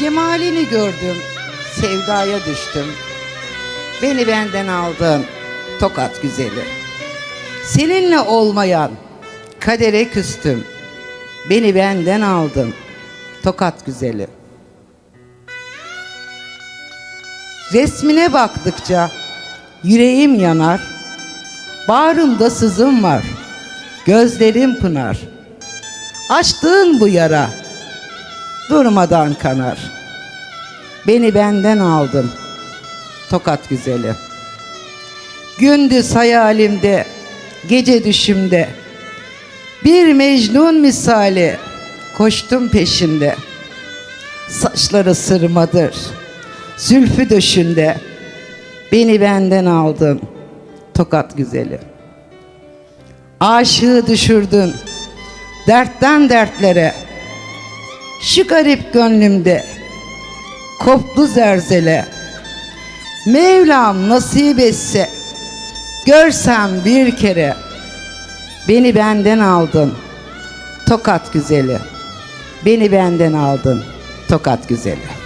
Cemalini gördüm, sevdaya düştüm. Beni benden aldın, tokat güzeli. Seninle olmayan kadere küstüm. Beni benden aldın, tokat güzeli. Resmine baktıkça yüreğim yanar. Bağrımda sızım var, gözlerim pınar. Açtığın bu yara durmadan kanar. Beni benden aldın, tokat güzeli. Gündüz hayalimde, gece düşümde, bir Mecnun misali koştum peşinde. Saçları sırmadır, zülfü döşünde, beni benden aldın, tokat güzeli. Aşığı düşürdün, dertten dertlere, şu garip gönlümde koptu zerzele. Mevlam nasip etse görsem bir kere beni benden aldın tokat güzeli. Beni benden aldın tokat güzeli.